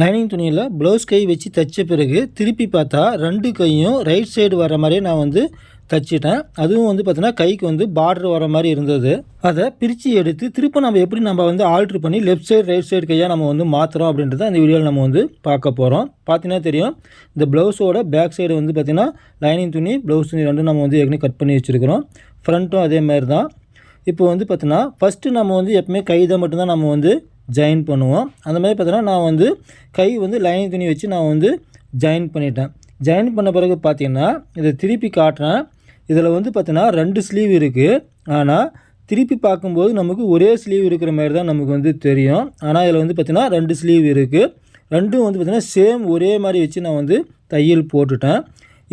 Lining துணியில் blouse கை வச்சு தைச்ச பிறகு திருப்பி பார்த்தா ரெண்டு கையும் ரைட் சைடு வர மாதிரியே நான் வந்து தச்சிட்டேன். அதுவும் வந்து பார்த்தீங்கன்னா கைக்கு வந்து பார்டர் வர மாதிரி இருந்தது. அதை பிரித்து எடுத்து திரும்ப நம்ம எப்படி நம்ம வந்து ஆல்ட்ரு பண்ணி லெஃப்ட் சைடு ரைட் சைடு கையாக நம்ம வந்து மாற்றுறோம் அப்படின்றத அந்த வீடியோவில் நம்ம வந்து பார்க்க போகிறோம் பார்த்தீங்கன்னா தெரியும் இந்த ப்ளவுஸோட பேக் சைடு வந்து பார்த்திங்கன்னா லைனிங் துணி ப்ளவுஸ் துணி ரெண்டும் நம்ம வந்து ஏற்கனவே கட் பண்ணி வச்சுருக்கிறோம். ஃப்ரண்ட்டும் அதே மாதிரி தான் இப்போ வந்து பார்த்தீங்கன்னா ஃபஸ்ட்டு நம்ம வந்து எப்பவுமே கை தான் மட்டும்தான் நம்ம வந்து ஜாயின் பண்ணுவோம். அந்த மாதிரி பார்த்தோன்னா நான் வந்து கை வந்து லைனிங் துணி வச்சு நான் வந்து ஜாயின் பண்ணிட்டேன். ஜாயின் பண்ண பிறகு பார்த்தீங்கன்னா இதை திருப்பி காட்டுறேன். இதில் வந்து பார்த்தீங்கன்னா ரெண்டு ஸ்லீவ் இருக்குது ஆனால் திருப்பி பார்க்கும்போது நமக்கு ஒரே ஸ்லீவ் இருக்கிற மாதிரி தான் நமக்கு வந்து தெரியும். ஆனால் இதில் வந்து பார்த்திங்கன்னா ரெண்டு ஸ்லீவ் இருக்குது ரெண்டும் வந்து பார்த்திங்கன்னா சேம் ஒரே மாதிரி வச்சு நான் வந்து தையல் போட்டுட்டேன்.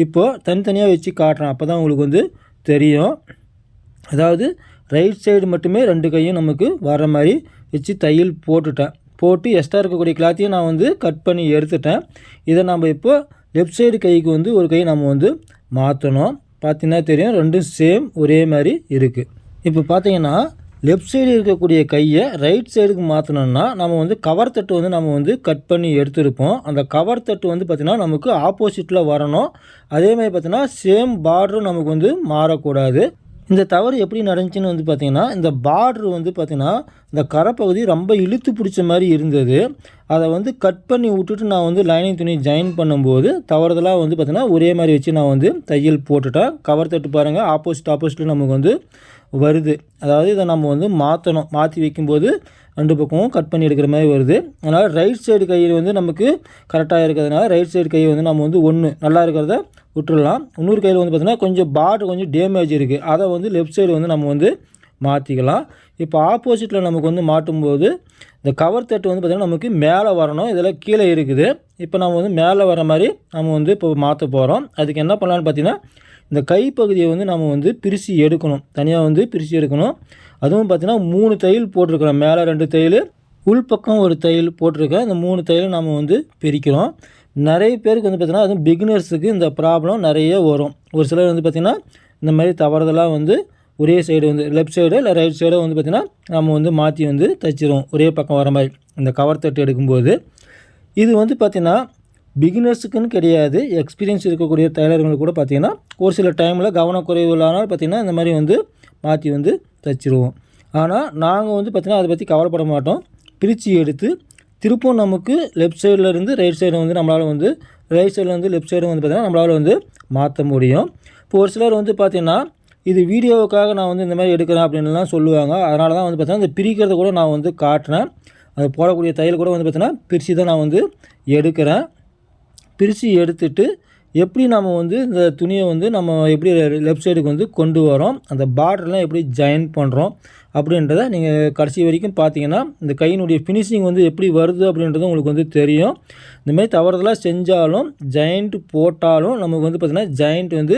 இப்போது தனித்தனியாக வச்சு காட்டுறேன். அப்போ தான் உங்களுக்கு வந்து தெரியும். அதாவது ரைட் சைடு மட்டுமே ரெண்டு கையும் நமக்கு வர மாதிரி வச்சு தையல் போட்டுட்டேன். போட்டு எக்ஸ்ட்ரா இருக்கக்கூடிய கிளாத்தையும் நான் வந்து கட் பண்ணி எடுத்துட்டேன். இதை நம்ம இப்போ லெஃப்ட் சைடு கைக்கு வந்து ஒரு கை நம்ம வந்து மாற்றணும் பார்த்தீங்கன்னா தெரியும் ரெண்டும் சேம் ஒரே மாதிரி இருக்குது இப்போ பார்த்தீங்கன்னா லெஃப்ட் சைடு இருக்கக்கூடிய கையை ரைட் சைடுக்கு மாற்றணும்னா நம்ம வந்து கவர் தட்டு வந்து நம்ம வந்து கட் பண்ணி எடுத்துருப்போம். அந்த கவர் தட்டு வந்து பார்த்திங்கன்னா நமக்கு ஆப்போசிட்டில் வரணும். அதே மாதிரி பார்த்தீங்கன்னா சேம் பார்டரும் நமக்கு வந்து மாறக்கூடாது. இந்த தவறு எப்படி நடந்துச்சுன்னு வந்து பார்த்திங்கன்னா இந்த பார்ட்ரு வந்து பார்த்திங்கன்னா இந்த கரைப்பகுதி ரொம்ப இழுத்து பிடிச்ச மாதிரி இருந்தது. அதை வந்து கட் பண்ணி விட்டுட்டு நான் வந்து லைனிங் துணி ஜாயின் பண்ணும்போது தவறுதலாக வந்து பார்த்திங்கன்னா ஒரே மாதிரி வச்சு நான் வந்து தையல் போட்டுட்டேன். கவர் தட்டு பாருங்கள் ஆப்போசிட் ஆப்போசிட்டில் நமக்கு வந்து வருது. அதாவது இதை நம்ம வந்து மாற்றணும் மாற்றி வைக்கும்போது ரெண்டு பக்கமும் கட் பண்ணி எடுக்கிற மாதிரி வருது. அதனால் ரைட் சைடு கையில் வந்து நமக்கு கரெக்டாக இருக்கிறதுனால ரைட் சைடு கையை வந்து நம்ம வந்து ஒன்று நல்லா இருக்கிறத விட்டுடலாம் இன்னொரு கையில் வந்து பார்த்திங்கன்னா கொஞ்சம் பார்டர் கொஞ்சம் டேமேஜ் இருக்குது அதை வந்து லெஃப்ட் சைடு வந்து நம்ம வந்து மாற்றிக்கலாம் இப்போ ஆப்போசிட்டில் நமக்கு வந்து மாட்டும்போது இந்த கவர் தட்டு வந்து பார்த்திங்கன்னா நமக்கு மேலே வரணும். இதில் கீழே இருக்குது. இப்போ நம்ம வந்து மேலே வர மாதிரி நம்ம வந்து இப்போ மாற்ற போகிறோம் அதுக்கு என்ன பண்ணலான்னு பார்த்தீங்கன்னா இந்த கைப்பகுதியை வந்து நம்ம வந்து பிரித்து எடுக்கணும். தனியாக வந்து பிரித்து எடுக்கணும். அதுவும் பார்த்திங்கன்னா மூணு தையல் போட்டிருக்கிறோம். மேலே ரெண்டு தையல் உள்பக்கம் ஒரு தையல் போட்டிருக்கேன் இந்த மூணு தையல் நம்ம வந்து பிரிக்கிறோம். நிறைய பேருக்கு வந்து பார்த்திங்கன்னா அதுவும் பிகினர்ஸுக்கு இந்த ப்ராப்ளம் நிறைய வரும். ஒரு சிலர் வந்து பார்த்திங்கன்னா இந்த மாதிரி தவறுதலாக வந்து ஒரே சைடு வந்து லெஃப்ட் சைடு இல்லை ரைட் சைடோ வந்து பார்த்திங்கன்னா நம்ம வந்து மாற்றி வந்து தைச்சிரும் ஒரே பக்கம் வர மாதிரி. இந்த கவர் தட்டு எடுக்கும்போது. இது வந்து பார்த்திங்கன்னா பிகினர்ஸுக்குன்னு கிடையாது. எக்ஸ்பீரியன்ஸ் இருக்கக்கூடிய டைலருங்களுக்கு கூட பார்த்திங்கன்னா ஒரு சில டைமில் கவனக்குறைவு இல்லாமல் பார்த்திங்கன்னா இந்த மாதிரி வந்து மாற்றி வந்து தைச்சிருவோம். ஆனால் நாங்கள் வந்து பார்த்திங்கன்னா அதை பற்றி கவலைப்பட மாட்டோம். பிரித்து எடுத்து திருப்பம் நமக்கு லெஃப்ட் சைடில் இருந்து ரைட் சைடு வந்து நம்மளால் வந்து ரைட் சைடில் வந்து லெஃப்ட் சைடு வந்து பார்த்திங்கன்னா நம்மளால் வந்து மாற்ற முடியும். இப்போ ஒரு சிலர் வந்து பார்த்திங்கன்னா இது வீடியோவுக்காக நான் வந்து இந்த மாதிரி எடுக்கிறேன் அப்படின்லாம் சொல்லுவாங்க. அதனால தான் வந்து பார்த்திங்கன்னா இந்த பிரிக்கிறத கூட நான் வந்து காட்டினேன் அது போடக்கூடிய தையல் கூட வந்து பார்த்தீங்கன்னா பிரித்து தான் நான் வந்து எடுக்கிறேன். பிரித்து எடுத்துட்டு எப்படி நம்ம வந்து இந்த துணியை வந்து நம்ம எப்படி லெஃப்ட் சைடுக்கு வந்து கொண்டு வரோம் அந்த பார்டர்லாம் எப்படி ஜாயின் பண்ணுறோம் அப்படின்றத நீங்கள் கடைசி வரைக்கும் பார்த்தீங்கன்னா இந்த கையினுடைய ஃபினிஷிங் வந்து எப்படி வருது அப்படின்றது உங்களுக்கு வந்து தெரியும். இந்தமாதிரி தவறுதலாக செஞ்சாலும் ஜாயிண்ட் போட்டாலும் நமக்கு வந்து பார்த்திங்கன்னா ஜாயிண்ட் வந்து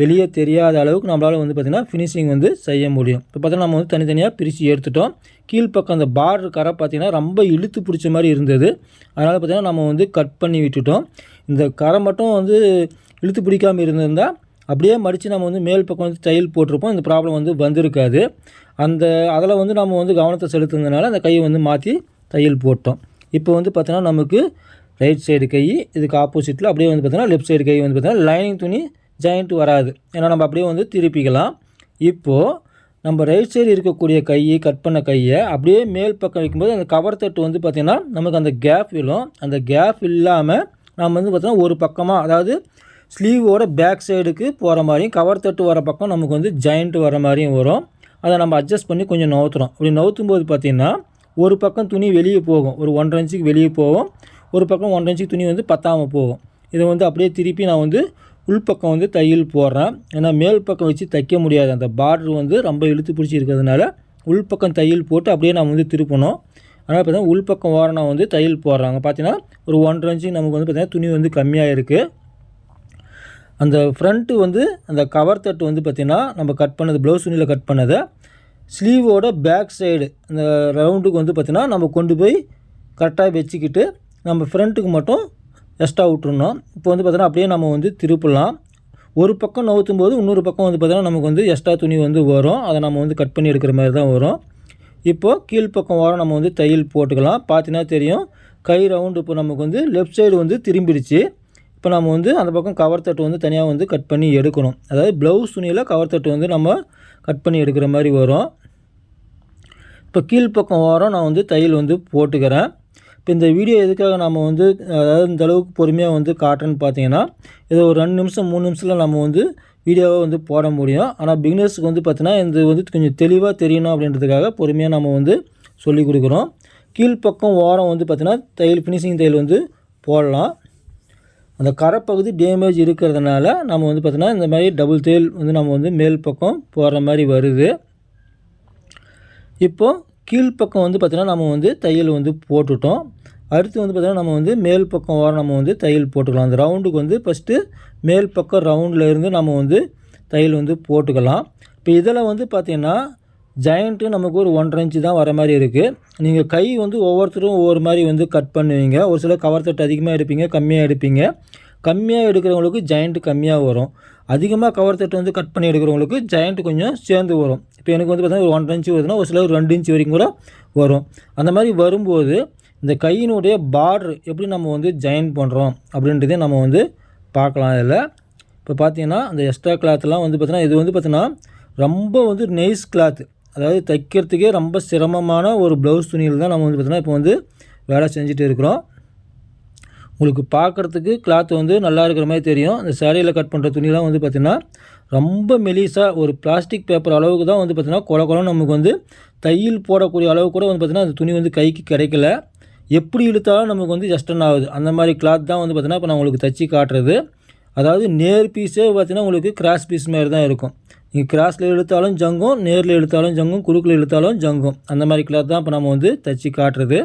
வெளியே தெரியாத அளவுக்கு நம்மளால் வந்து பார்த்திங்கன்னா ஃபினிஷிங் வந்து செய்ய முடியும். இப்போ பார்த்தீங்கன்னா நம்ம வந்து தனித்தனியாக பிரித்து எடுத்துட்டோம். கீழ்ப்பக்கம் அந்த பார்டர் கரை பார்த்திங்கன்னா ரொம்ப இழுத்து பிடிச்ச மாதிரி இருந்தது. அதனால் பார்த்திங்கன்னா நம்ம வந்து கட் பண்ணி விட்டுட்டோம். இந்த கரை மட்டும் வந்து இழுத்து பிடிக்காமல் இருந்திருந்தால் அப்படியே மடித்து நம்ம வந்து மேல் பக்கம் வந்து தையல் போட்டிருப்போம். இந்த ப்ராப்ளம் வந்து வந்திருக்காது. அந்த அதில் வந்து நம்ம வந்து கவனத்தை செலுத்துனதுனால அந்த கையை வந்து மாற்றி தையல் போட்டோம். இப்போ வந்து பார்த்தோன்னா நமக்கு ரைட் சைடு கை இதுக்கு ஆப்போசிட்டில் அப்படியே வந்து பார்த்தோன்னா லெஃப்ட் சைடு கை வந்து பார்த்தோன்னா லைனிங் துணி ஜாயிண்ட் வராது. ஏன்னா நம்ம அப்படியே வந்து திருப்பிக்கலாம். இப்போது நம்ம ரைட் சைடு இருக்கக்கூடிய கையை கட் பண்ண கையை அப்படியே மேல் பக்கம் வைக்கும்போது அந்த கவர் தட்டு வந்து பார்த்திங்கன்னா நமக்கு அந்த கேப் விழும். அந்த கேப் இல்லாமல் நம்ம வந்து பார்த்திங்கன்னா ஒரு பக்கமாக அதாவது ஸ்லீவோட பேக் சைடுக்கு போகிற மாதிரியும் கவர் தட்டு வர பக்கம் நமக்கு வந்து ஜாயிண்ட் வர மாதிரியும் வரும். அதை நம்ம அட்ஜஸ்ட் பண்ணி கொஞ்சம் நவுத்துறோம். அப்படி நவுத்தும் போது பார்த்திங்கன்னா ஒரு பக்கம் துணி வெளியே போகும். ஒரு ஒன்றரை இன்ச்சுக்கு வெளியே போகும். ஒரு பக்கம் ஒன்றரை இன்ச்சுக்கு துணி வந்து பத்தாமல் போகும். இதை வந்து அப்படியே திருப்பி நான் வந்து உள்பக்கம் வந்து தையல் போடுறேன். ஏன்னா மேல் பக்கம் வச்சு தைக்க முடியாது. அந்த பார்டர் வந்து ரொம்ப இழுத்து பிடிச்சி இருக்கிறதுனால உள்பக்கம் தையல் போட்டு அப்படியே நம்ம வந்து திருப்பணும். அதனால் பார்த்தீங்கன்னா உள்பக்கம் ஓரணம் வந்து தையல் போடுறாங்க. பார்த்தீங்கன்னா ஒரு ஒன்றரை இன்ச்சு நமக்கு வந்து பார்த்திங்கன்னா துணி வந்து கம்மியாக இருக்குது அந்த ஃப்ரண்ட்டு வந்து அந்த கவர் தட்டு வந்து பார்த்திங்கன்னா நம்ம கட் பண்ணது ப்ளவுஸ் துணியில் கட் பண்ணதை. ஸ்லீவோட பேக் சைடு அந்த ரவுண்டுக்கு வந்து பார்த்திங்கன்னா நம்ம கொண்டு போய் கரெக்டாக வச்சுக்கிட்டு நம்ம ஃப்ரண்ட்டுக்கு மட்டும் எக்ஸ்ட்ரா விட்ருணும் இப்போ வந்து பார்த்தோன்னா அப்படியே நம்ம வந்து திருப்பலாம். ஒரு பக்கம் நவுத்தும் போது இன்னொரு பக்கம் வந்து பார்த்தோன்னா நமக்கு வந்து எக்ஸ்ட்ரா துணி வந்து வரும். அதை நம்ம வந்து கட் பண்ணி எடுக்கிற மாதிரி தான் வரும். இப்போது கீழ்ப்பக்கம் வர நம்ம வந்து தையல் போட்டுக்கலாம். பார்த்தீங்கன்னா தெரியும் கை ரவுண்டு இப்போ நமக்கு வந்து லெஃப்ட் சைடு வந்து திரும்பிடுச்சு. இப்போ நம்ம வந்து அந்த பக்கம் கவர் தட்டு வந்து தனியாக வந்து கட் பண்ணி எடுக்கணும். அதாவது ப்ளவுஸ் துணியில் கவர் தட்டு வந்து நம்ம கட் பண்ணி எடுக்கிற மாதிரி வரும். இப்போ கீழ்ப்பக்கம் ஓரம் நான் வந்து தையல் வந்து போட்டுக்கிறேன். இப்போ இந்த வீடியோ எதுக்காக நம்ம வந்து அதாவது இந்த அளவுக்கு பொறுமையாக வந்து காட்டுறேன்னு பார்த்தீங்கன்னா இது ஒரு ரெண்டு நிமிஷம் மூணு நிமிஷத்தில் நம்ம வந்து வீடியோவை வந்து போட முடியும். ஆனால் பிகினர்ஸுக்கு வந்து பார்த்தீங்கன்னா இது வந்து கொஞ்சம் தெளிவாக தெரியணும் அப்படின்றதுக்காக பொறுமையாக நம்ம வந்து சொல்லிக் கொடுக்குறோம். கீழ்ப்பக்கம் ஓரம் வந்து பார்த்திங்கன்னா தையல் ஃபினிஷிங் தையல் வந்து போடலாம். அந்த கரைப்பகுதி டேமேஜ் இருக்கிறதுனால நம்ம வந்து பார்த்திங்கன்னா இந்த மாதிரி டபுள் தையல் வந்து நம்ம வந்து மேல் பக்கம் போடுற மாதிரி வருது. இப்போது கீழ்ப்பக்கம் வந்து பார்த்திங்கன்னா நம்ம வந்து தையல் வந்து போட்டுட்டோம். அடுத்து வந்து பார்த்திங்கன்னா நம்ம வந்து மேல் பக்கம் ஓரம் நம்ம வந்து தையல் போட்டுக்கலாம். அந்த ரவுண்டுக்கு வந்து ஃபஸ்ட்டு மேல் பக்கம் ரவுண்டில் இருந்து நம்ம வந்து தையல் வந்து போட்டுக்கலாம். இப்போ இதில் வந்து பார்த்திங்கன்னா ஜாயிண்ட்டு நமக்கு ஒரு ஒன்றரை இன்ச்சு தான் வர மாதிரி இருக்குது நீங்கள் கை வந்து ஒவ்வொருத்தரும் ஒவ்வொரு மாதிரி வந்து கட் பண்ணுவீங்க. ஒரு சில கவர் தட்டு அதிகமாக எடுப்பீங்க கம்மியாக எடுப்பீங்க. கம்மியாக எடுக்கிறவங்களுக்கு ஜாயிண்ட்டு கம்மியாக வரும். அதிகமாக கவர் தட்டு வந்து கட் பண்ணி எடுக்கிறவங்களுக்கு ஜாயிண்ட் கொஞ்சம் சேர்ந்து வரும். இப்போ எனக்கு வந்து பார்த்தீங்கன்னா ஒரு ஒன்றரை இன்ச்சு வருதுன்னா ஒரு சில ஒரு ரெண்டு இன்ச்சு வரைக்கும் கூட வரும். அந்த மாதிரி வரும்போது இந்த கையினுடைய பார்டர் எப்படி நம்ம வந்து ஜாயின் பண்ணுறோம் அப்படின்றதே நம்ம வந்து பார்க்கலாம் இதில். இப்போ பார்த்தீங்கன்னா அந்த எக்ஸ்ட்ரா கிளாத்லாம் வந்து பார்த்தீங்கன்னா இது வந்து பார்த்திங்கன்னா ரொம்ப வந்து நெய்ஸ் கிளாத் அதாவது தைக்கிறதுக்கே ரொம்ப சிரமமான ஒரு ப்ளவுஸ் துணியில் தான் நம்ம வந்து பார்த்திங்கன்னா இப்போ வந்து வேலை செஞ்சுட்டு இருக்கிறோம். உங்களுக்கு பார்க்குறதுக்கு கிளாத் வந்து நல்லா இருக்கிற மாதிரி தெரியும். இந்த சேரீயில் கட் பண்ணுற துணிலாம் வந்து பார்த்திங்கன்னா ரொம்ப மெலிசாக ஒரு பிளாஸ்டிக் பேப்பர் அளவுக்கு தான் வந்து பார்த்திங்கன்னா குல குளம் நமக்கு வந்து தையல் போடக்கூடிய அளவு கூட வந்து பார்த்திங்கன்னா அந்த துணி வந்து கைக்கு கிடைக்கல. எப்படி இழுத்தாலும் நமக்கு வந்து ஜஸ்டன் ஆகுது. அந்த மாதிரி கிளாத் தான் வந்து பார்த்திங்கன்னா இப்போ நான் உங்களுக்கு தச்சு காட்டுறது. அதாவது நேர் பீஸே பார்த்திங்கன்னா உங்களுக்கு கிராஸ் பீஸ் மாதிரி தான் இருக்கும். நீங்கள் கிராஸில் இழுத்தாலும் ஜங்கும் நேரில் இழுத்தாலும் ஜங்கும் குறுக்கில் இழுத்தாலும் ஜங்கும். அந்த மாதிரி கிளாத் தான் இப்போ நம்ம வந்து தச்சு காட்டுறது.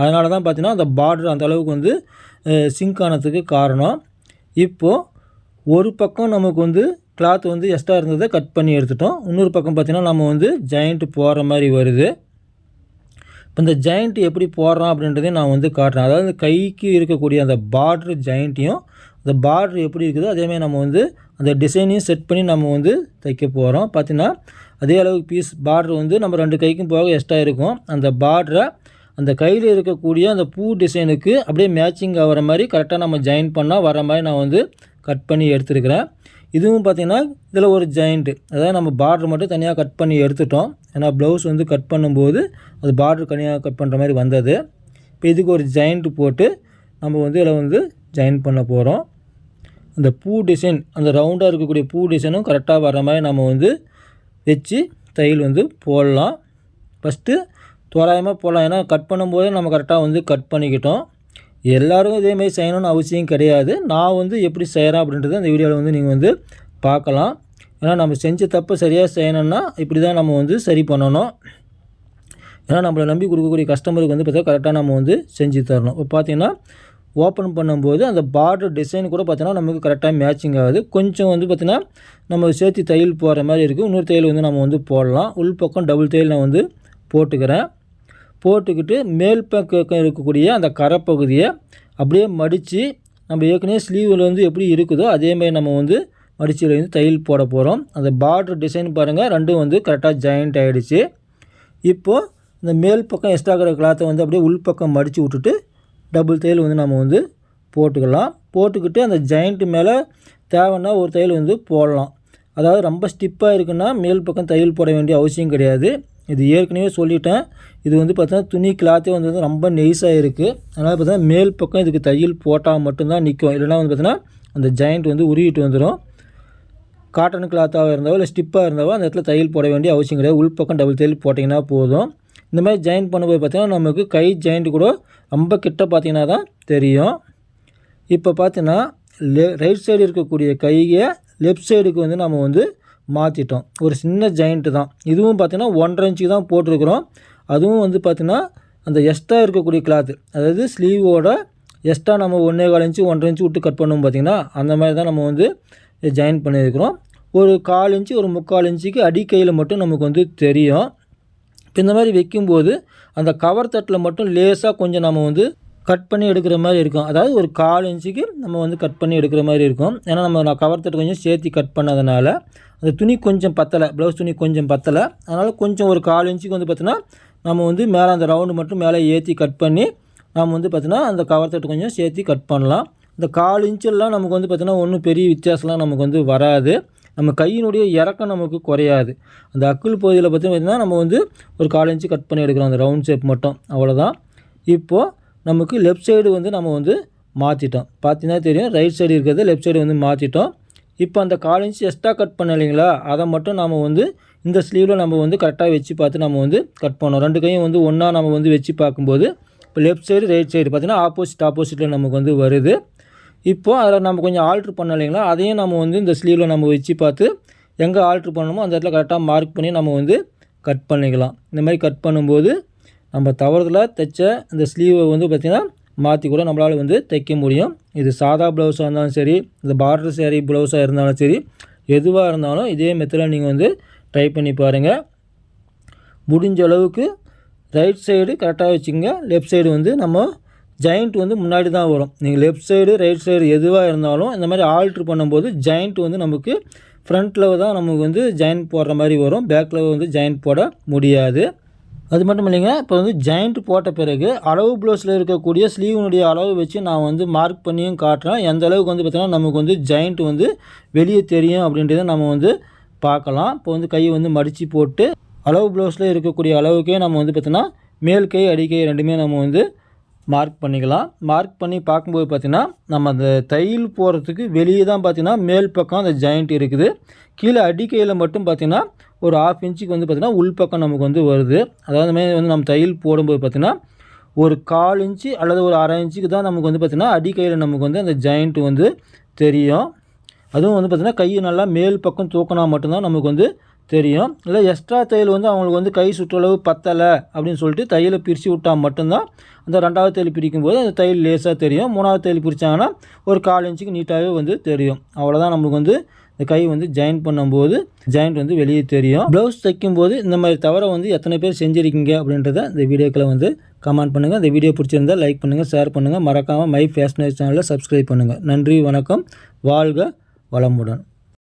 அதனால தான் பார்த்திங்கன்னா அந்த பார்டர் அந்த அளவுக்கு வந்து சிங்க் ஆனதுக்கு காரணம். இப்போது ஒரு பக்கம் நமக்கு வந்து கிளாத் வந்து எக்ஸ்ட்ரா இருந்ததை கட் பண்ணி எடுத்துட்டோம். இன்னொரு பக்கம் பார்த்திங்கன்னா நம்ம வந்து ஜாயிண்ட்டு போகிற மாதிரி வருது. இப்போ இந்த ஜாயிண்ட் எப்படி போடுறோம் அப்படின்றதையும் நான் வந்து காட்டுறேன். அதாவது கைக்கு இருக்கக்கூடிய அந்த பார்ட்ரு ஜாயிண்ட்டையும் அந்த பார்ட்ரு எப்படி இருக்குதோ அதேமாதிரி நம்ம வந்து அந்த டிசைனையும் செட் பண்ணி நம்ம வந்து தைக்க போகிறோம் பார்த்திங்கன்னா அதே அளவுக்கு பீஸ் பார்ட்ரு வந்து நம்ம ரெண்டு கைக்கும் போக எக்ஸ்ட்ரா இருக்கும். அந்த பார்ட்ரை அந்த கையில் இருக்கக்கூடிய அந்த பூ டிசைனுக்கு அப்படியே மேட்சிங் ஆகிற மாதிரி கரெக்டாக நம்ம ஜாயின் பண்ணால் வர மாதிரி நான் வந்து கட் பண்ணி எடுத்துருக்கிறேன். இதுவும் பார்த்திங்கன்னா இதில் ஒரு ஜாயிண்ட்டு அதாவது நம்ம பார்டர் மட்டும் தனியாக கட் பண்ணி எடுத்துட்டோம். ஏன்னா ப்ளவுஸ் வந்து கட் பண்ணும்போது அது பார்டர் தனியாக கட் பண்ணுற மாதிரி வந்தது. இப்போ இதுக்கு ஒரு ஜாயிண்ட்டு போட்டு நம்ம வந்து இதில் வந்து ஜாயின் பண்ண போகிறோம் அந்த பூ டிசைன் அந்த ரவுண்டாக இருக்கக்கூடிய பூ டிசைனும் கரெக்டாக வர மாதிரி நம்ம வந்து வச்சு தையல் வந்து போடலாம். ஃபஸ்ட்டு தோராயமாக போடலாம். ஏன்னா கட் பண்ணும்போது நம்ம கரெக்டாக வந்து கட் பண்ணிக்கிட்டோம். எல்லோரும் இதேமாரி செய்யணும்னு அவசியம் கிடையாது. நான் வந்து எப்படி செய்கிறேன் அப்படின்றத அந்த வீடியோவில் வந்து நீங்கள் வந்து பார்க்கலாம். ஏன்னா நம்ம செஞ்ச தப்பை சரியாக செய்யணும்னா இப்படி தான் நம்ம வந்து சரி பண்ணணும். ஏன்னா நம்மளை நம்பி கொடுக்கக்கூடிய கஸ்டமருக்கு வந்து பார்த்தா கரெக்டாக நம்ம வந்து செஞ்சு தரணும். இப்போ பார்த்தீங்கன்னா ஓப்பன் பண்ணும்போது அந்த பார்டர் டிசைன் கூட பார்த்தீங்கன்னா நமக்கு கரெக்டாக மேட்சிங் ஆகுது. கொஞ்சம் வந்து பார்த்திங்கன்னா நம்ம சேர்த்து தையல் போகிற மாதிரி இருக்குது இன்னொரு தையல் வந்து நம்ம வந்து போடலாம். உள் பக்கம் டபுள் தையல் நான் வந்து போட்டுக்கிறேன். போட்டுக்கிட்டு மேல் பக்கம் இருக்கக்கூடிய அந்த கரைப்பகுதியை அப்படியே மடித்து நம்ம ஏற்கனவே ஸ்லீவில் வந்து எப்படி இருக்குதோ அதேமாதிரி நம்ம வந்து மடிச்சியில் வந்து தையல் போட போகிறோம் அந்த பார்டர் டிசைன் பாருங்கள் ரெண்டும் வந்து கரெக்டாக ஜாயிண்ட் ஆகிடுச்சு இப்போது இந்த மேல் பக்கம் எக்ஸ்ட்ரா கிற கிளாத்தை வந்து அப்படியே உள் பக்கம் மடித்து விட்டுட்டு டபுள் தையல் வந்து நம்ம வந்து போட்டுக்கலாம். போட்டுக்கிட்டு அந்த ஜாயிண்ட்டு மேலே தேவைன்னா ஒரு தையல் வந்து போடலாம். அதாவது ரொம்ப ஸ்டிப்பாக இருக்குன்னா மேல் பக்கம் தையல் போட வேண்டிய அவசியம் கிடையாது. இது ஏற்கனவே சொல்லிட்டேன். இது வந்து பார்த்தீங்கன்னா துணி கிளாத்தே வந்து ரொம்ப நெய்ஸாக இருக்குது அதனால் பார்த்தீங்கன்னா மேல் பக்கம் இதுக்கு தையல் போட்டால் மட்டும்தான் நிற்கும் இல்லைனா வந்து பார்த்தீங்கன்னா அந்த ஜாயிண்ட் வந்து உருகிட்டு வந்துடும் காட்டன் கிளாத்தாக இருந்தாவோ இல்லை ஸ்டிப்பாக இருந்தாவோ அந்த இடத்துல தையல் போட வேண்டிய அவசியம் கிடையாது. உள் பக்கம் டபுள் தையல் போட்டிங்கன்னா போதும். இந்த மாதிரி ஜாயின் பண்ணும்போது பார்த்திங்கன்னா நமக்கு கை ஜாயிண்ட் கூட ரொம்ப கிட்ட பார்த்திங்கன்னா தான் தெரியும். இப்போ பார்த்தீங்கன்னா ரைட் சைடு இருக்கக்கூடிய கையை லெஃப்ட் சைடுக்கு வந்து நம்ம வந்து மாற்றிட்டோம் ஒரு சின்ன ஜெயிண்ட்டு தான். இதுவும் பார்த்திங்கன்னா ஒன்றரை இன்ச்சு தான் போட்டிருக்கிறோம். அதுவும் வந்து பார்த்திங்கன்னா அந்த எக்ஸ்ட்ரா இருக்கக்கூடிய கிளாத்து அதாவது ஸ்லீவோட எக்ஸ்ட்ரா நம்ம ஒன்றே கால் இன்ச்சு ஒன்றரை இன்ச்சு விட்டு கட் பண்ணோம் பார்த்திங்கன்னா அந்த மாதிரி தான் நம்ம வந்து ஜாயின் பண்ணியிருக்கிறோம். ஒரு கால் இன்ச்சு ஒரு முக்கால் இன்ச்சுக்கு அடிக்கையில் மட்டும் நமக்கு வந்து தெரியும். இப்போ இந்த மாதிரி வைக்கும்போது அந்த கவர் தட்டில் மட்டும் லேசாக கொஞ்சம் நம்ம வந்து கட் பண்ணி எடுக்கிற மாதிரி இருக்கும். அதாவது ஒரு கால் இன்ச்சுக்கு நம்ம வந்து கட் பண்ணி எடுக்கிற மாதிரி இருக்கும். ஏன்னா நம்ம நான் கவர் தட்டு கொஞ்சம் சேர்த்து கட் பண்ணதுனால அந்த துணி கொஞ்சம் பத்தலை ப்ளவுஸ் துணி கொஞ்சம் பத்தலை. அதனால் கொஞ்சம் ஒரு கால் இன்ச்சுக்கு வந்து பார்த்தோன்னா நம்ம வந்து மேலே அந்த ரவுண்டு மட்டும் மேலே ஏற்றி கட் பண்ணி நாம் வந்து பார்த்தீங்கன்னா அந்த கவர் தட்டு கொஞ்சம் சேர்த்து கட் பண்ணலாம். இந்த கால் இன்ச்செல்லாம் நமக்கு வந்து பார்த்தீங்கன்னா ஒன்றும் பெரிய வித்தியாசம்லாம் நமக்கு வந்து வராது. நம்ம கையினுடைய இறக்கம் நமக்கு குறையாது. அந்த அக்குள் பகுதியில் பார்த்தீங்கன்னா நம்ம வந்து ஒரு கால் இன்ச்சு கட் பண்ணி எடுக்கிறோம் அந்த ரவுண்ட் ஷேப் மட்டும். அவ்வளோதான் இப்போது நமக்கு லெஃப்ட் சைடு வந்து நம்ம வந்து மாற்றிட்டோம் பார்த்தீங்கன்னா தெரியும் ரைட் சைடு இருக்கிறது லெஃப்ட் சைடு வந்து மாற்றிட்டோம் இப்போ அந்த கால் இன்ச் எக்ஸ்ட்ரா கட் பண்ண இல்லைங்களா? அதை மட்டும் நம்ம வந்து இந்த ஸ்லீவில் நம்ம வந்து கரெக்டாக வச்சு பார்த்து நம்ம வந்து கட் பண்ணோம் ரெண்டு கையும் வந்து ஒன்றா நம்ம வந்து வச்சு பார்க்கும்போது இப்போ லெஃப்ட் சைடு ரைட் சைடு பார்த்தீங்கன்னா ஆப்போசிட் ஆப்போசிட்டில் நமக்கு வந்து வருது. இப்போது அதில் நம்ம கொஞ்சம் ஆல்ட்ரு பண்ண இல்லைங்களா? அதையும் நம்ம வந்து இந்த ஸ்லீவில் நம்ம வச்சு பார்த்து எங்கே ஆல்ட்ரு பண்ணணுமோ அந்த இடத்துல கரெக்டாக மார்க் பண்ணி நம்ம வந்து கட் பண்ணிக்கலாம். இந்த மாதிரி கட் பண்ணும்போது நம்ம தவறுதலாக தைச்ச இந்த ஸ்லீவை வந்து பார்த்திங்கன்னா மாற்றி கூட நம்மளால் வந்து தைக்க முடியும். இது சாதா ப்ளவுஸாக இருந்தாலும் சரி இந்த பார்டர் சேரீ ப்ளவுஸாக இருந்தாலும் சரி எதுவாக இருந்தாலும் இதே மெத்தடில் நீங்கள் வந்து ட்ரை பண்ணி பாருங்கள் முடிஞ்ச அளவுக்கு ரைட் சைடு கரெக்டாக வச்சுங்க லெஃப்ட் சைடு வந்து நம்ம ஜாயிண்ட் வந்து முன்னாடி தான் வரும். நீங்கள் லெஃப்ட் சைடு ரைட் சைடு எதுவாக இருந்தாலும் இந்த மாதிரி ஆல்ட்ரு பண்ணும்போது ஜாயிண்ட் வந்து நமக்கு ஃப்ரண்ட்டில் தான் நமக்கு வந்து ஜாயிண்ட் போடுற மாதிரி வரும். பேக்கில் வந்து ஜாயிண்ட் போட முடியாது. அது மட்டும் இல்லைங்க இப்போ வந்து ஜாயிண்ட் போட்ட பிறகு அளவு ப்ளவுஸில் இருக்கக்கூடிய ஸ்லீவனுடைய அளவு வச்சு நான் வந்து மார்க் பண்ணியும் காட்டுறேன். எந்த அளவுக்கு வந்து பார்த்திங்கன்னா நமக்கு வந்து ஜாயிண்ட் வந்து வெளியே தெரியும் அப்படின்றத நம்ம வந்து பார்க்கலாம். இப்போ வந்து கையை வந்து மடித்து போட்டு அளவு ப்ளவுஸில் இருக்கக்கூடிய அளவுக்கே நம்ம வந்து பார்த்திங்கன்னா மேல் கை அடிக்கை ரெண்டுமே நம்ம வந்து மார்க் பண்ணிக்கலாம். மார்க் பண்ணி பார்க்கும்போது பார்த்திங்கன்னா நம்ம அந்த தையல் போகிறதுக்கு வெளியே தான் பார்த்திங்கன்னா மேல் பக்கம் அந்த ஜாயிண்ட் இருக்குது. கீழே அடிக்கையில் மட்டும் பார்த்திங்கன்னா ஒரு ஆஃப் இன்ச்சுக்கு வந்து பார்த்திங்கன்னா உள் பக்கம் நமக்கு வந்து வருது. அதாவது மாதிரி வந்து நம்ம தையல் போடும்போது பார்த்திங்கன்னா ஒரு கால் இன்ச்சு அல்லது ஒரு அரை இன்ச்சுக்கு தான் நமக்கு வந்து பார்த்திங்கன்னா அடிக்கையில் நமக்கு வந்து அந்த ஜாயிண்ட் வந்து தெரியும். அதுவும் வந்து பார்த்திங்கன்னா கையை நல்லா மேல் பக்கம் தூக்கினா மட்டும்தான் நமக்கு வந்து தெரியும். இல்லை எக்ஸ்ட்ரா தையல் வந்து அவங்களுக்கு வந்து கை சுற்றளவு பத்தலை அப்படின்னு சொல்லிட்டு தையலை பிரித்து விட்டால் மட்டும்தான் அந்த ரெண்டாவது தையல் பிரிக்கும்போது அந்த தையல் லேசாக தெரியும். மூணாவது தையல் பிரித்தாங்கன்னா ஒரு கால் இன்ச்சுக்கு நீட்டாகவே வந்து தெரியும். அவ்வளோதான் நம்மளுக்கு வந்து இந்த கை வந்து ஜாயின் பண்ணும்போது ஜாயிண்ட் வந்து வெளியே தெரியும். ப்ளவுஸ் தைக்கும்போது இந்த மாதிரி தவிர வந்து எத்தனை பேர் செஞ்சுருக்கீங்க அப்படின்றத இந்த வீடியோக்களை வந்து கமெண்ட் பண்ணுங்கள் இந்த வீடியோ பிடிச்சிருந்தால் லைக் பண்ணுங்கள் ஷேர் பண்ணுங்கள் மறக்காமல் மை ஃபேஷனரி சேனலில் சப்ஸ்கிரைப் பண்ணுங்கள் நன்றி வணக்கம். வாழ்க வளமுடன்.